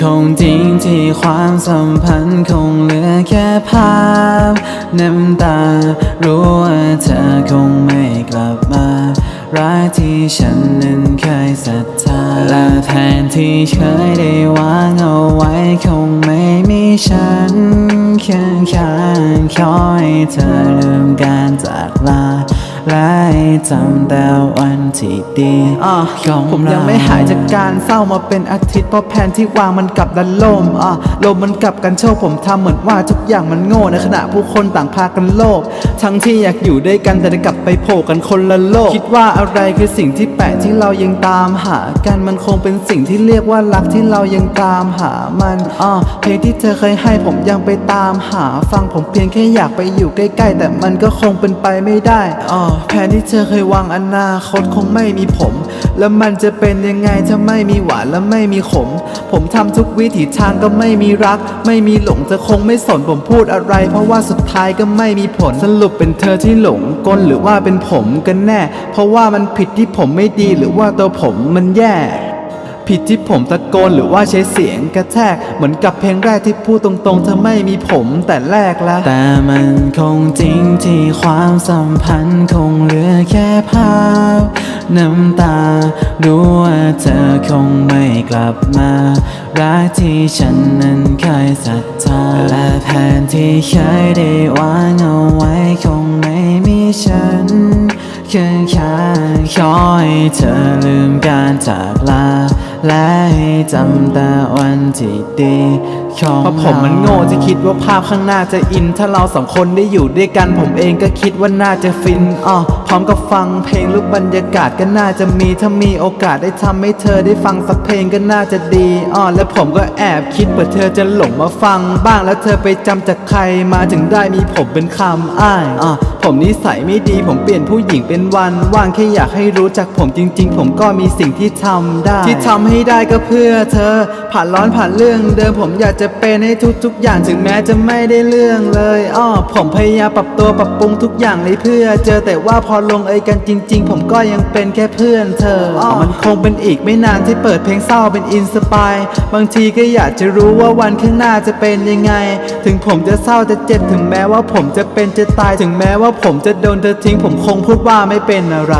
คงจริงที่ความสัมพันธ์คงเหลือแค่ภาพ น้ำตา รู้ว่าเธอคงไม่กลับมารักที่ฉันนั้นเคยศรัทธาและแทนที่เคยได้วางเอาไว้คงไม่มีฉันเคียงข้างขอให้เธอลืมการจากลา และให้จำแต่วันที่ดีอะของผมยังไม่หายจากการเศร้ามาเป็นอาทิตย์เพราะแผนที่วางมันกลับดันล่มอะลมมันกลับกันโชคผมทำเหมือนว่าทุกอย่างมันโง่ในขณะผู้คนต่างพากันโลภทั้งที่อยากอยู่ด้วยกันแต่กลับไปโผล่กันคนละโลก คิดว่าอะไรคือสิ่งที่แปลกที่เรายังตามหากันมันคงเป็นสิ่งที่เรียกว่ารักที่เรายังตามหามันอะเพลงที่เธอเคยให้ผมยังไปตามหา ฟังผมเพียงแค่อยากไปอยู่ใกล้ๆ แต่มันก็คงเป็นไปไม่ได้อะแผนที่เธอเคยวางอนาคตคงไม่มีผม แล้วมันจะเป็นยังไงถ้าไม่มีหวานและไม่มีขม ผมทำทุกวิถีทางก็ไม่มีรัก ไม่มีหลงเธอคงไม่สนผมพูดอะไร เพราะว่าสุดท้ายก็ไม่มีผลสรุปเป็นเธอที่หลงกลหรือว่าเป็นผมกันแน่ เพราะว่ามันผิดที่ผมไม่ดีหรือว่าตัวผมมันแย่ ผิดที่ผมตะโกนหรือว่าใช้เสียงกระแทก เหมือนกับเพลงแรกที่พูดตรงๆเธอไม่มีผมแต่แรกล้วแต่มันคงจริงที่ความสัมพันธ์คงเหลือแค่ภาพ น้ำตา รู้ว่าเธอคงไม่กลับมารักที่ฉันนั้นเคยศรัทธาและแผนที่เคยได้วางเอาไว้คงไม่มีฉันเคียงข้างขอให้เธอลืมการจากลา และให้จำแต่วันที่ดีของเพราะผมมันโง่ที่คิดว่าภาพข้างหน้าจะอิน ถ้าเราสองคนได้อยู่ด้วยกัน ผมเองก็คิดว่าน่าจะฟินอ่อพร้อมกับฟังเพลงรูปบรรยากาศก็น่าจะมีถ้ามีโอกาสได้ทำให้เธอได้ฟังสักเพลงก็น่าจะดีอ่อและผมก็แอบคิดเผื่อเธอจะหลงมาฟังบ้างแล้วเธอไปจำจากใครมาถึงได้มีผมเป็นคำอ้ายอ่อผมนิสัยไม่ดีผมเปลี่ยนผู้หญิงเป็นวันว่างแค่อยากให้รู้จักผมจริง ๆ ผมก็มีสิ่งที่ทำได้ ที่ทำให้ได้ก็เพื่อเธอ ผ่านร้อนผ่านเรื่องเดิมผมอยากจะเป็นให้ทุกๆ อย่างถึงแม้จะไม่ได้เรื่องเลยอ้อผมพยายามปรับตัวปรับปรุงทุกอย่างเลยเพื่อ เจอแต่ว่าพอลงเอยกันจริง ๆ ผมก็ยังเป็นแค่เพื่อนเธออ้อมันคงเป็นอีกไม่นานที่เปิดเพลงเศร้าเป็นอินสปายบางทีก็อยากจะรู้ว่าวันข้างหน้าจะเป็นยังไง ถึงผมจะเศร้าจะเจ็บถึงแม้ว่าผมจะเป็นจะตายถึงแม้ว่าผมจะโดนเธอทิ้ง ผมคงพูดว่าไม่เป็นอะไร